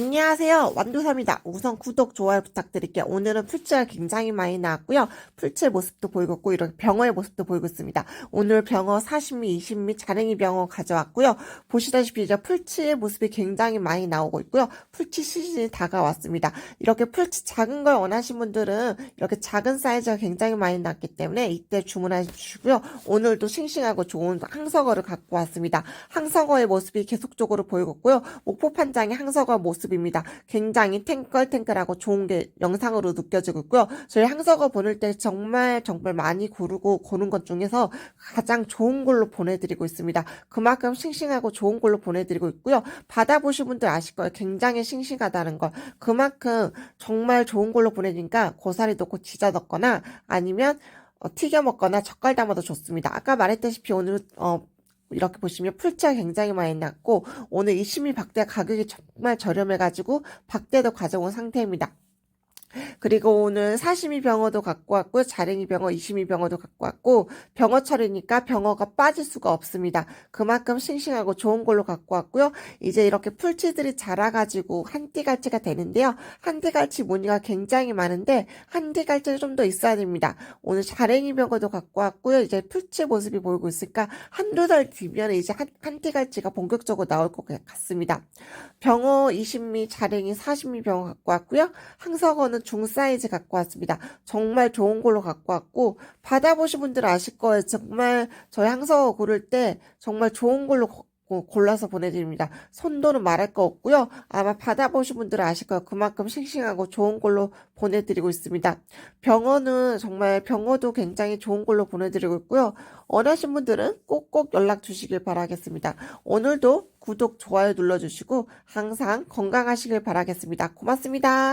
안녕하세요. 완두삼이다. 우선 구독, 좋아요 부탁드릴게요. 오늘은 풀치가 굉장히 많이 나왔고요. 풀치의 모습도 보이고 있고 이렇게 병어의 모습도 보이고 있습니다. 오늘 병어 40미, 20미, 자랭이 병어 가져왔고요. 보시다시피 이제 풀치의 모습이 굉장히 많이 나오고 있고요. 풀치 시즌이 다가왔습니다. 이렇게 풀치 작은 걸 원하신 분들은 이렇게 작은 사이즈가 굉장히 많이 났기 때문에 이때 주문하시고요. 오늘도 싱싱하고 좋은 항석어를 갖고 왔습니다. 항석어의 모습이 계속적으로 보이고 있고요. 목포 판장의 항석어 모습 입니다. 굉장히 탱글탱글하고 좋은 게 영상으로 느껴지고 있고요. 저희 항석어 보낼 때 정말 정말 많이 고르고 고른 것 중에서 가장 좋은 걸로 보내드리고 있습니다. 그만큼 싱싱하고 좋은 걸로 보내드리고 있고요. 받아보신 분들 아실 거예요. 굉장히 싱싱하다는 걸. 그만큼 정말 좋은 걸로 보내니까 고사리 넣고 지져 넣거나 아니면 어, 튀겨 먹거나 젓갈 담아도 좋습니다. 아까 말했다시피 오늘 어, 이렇게 보시면 풀치가 굉장히 많이 났고 오늘 이심이 박대 가격이 정말 저렴해가지고 박대도 가져온 상태입니다. 그리고 오늘 사시미 병어도 갖고 왔고 자랭이 병어, 이시미 병어도 갖고 왔고 병어철이니까 병어가 빠질 수가 없습니다. 그만큼 싱싱하고 좋은 걸로 갖고 왔고요. 이제 이렇게 풀치들이 자라가지고 한띠갈치가 되는데요. 한띠갈치 무늬가 굉장히 많은데 한띠갈치는 좀 더 있어야 됩니다. 오늘 자랭이 병어도 갖고 왔고요. 이제 풀치 모습이 보이고 있으니까 한두 달 뒤면 이제 한, 한띠갈치가 본격적으로 나올 것 같습니다. 병어 20미, 자랭이 40미 병어 갖고 왔고요. 항석어는 중 사이즈 갖고 왔습니다. 정말 좋은 걸로 갖고 왔고 받아보신 분들 아실 거예요. 정말 저희 항석어 고를 때 정말 좋은 걸로 골라서 보내드립니다. 손도는 말할 거 없고요. 아마 받아보신 분들은 아실 거예요. 그만큼 싱싱하고 좋은 걸로 보내드리고 있습니다. 병어는 정말 병어도 굉장히 좋은 걸로 보내드리고 있고요. 원하신 분들은 꼭꼭 연락 주시길 바라겠습니다. 오늘도 구독, 좋아요 눌러주시고 항상 건강하시길 바라겠습니다. 고맙습니다.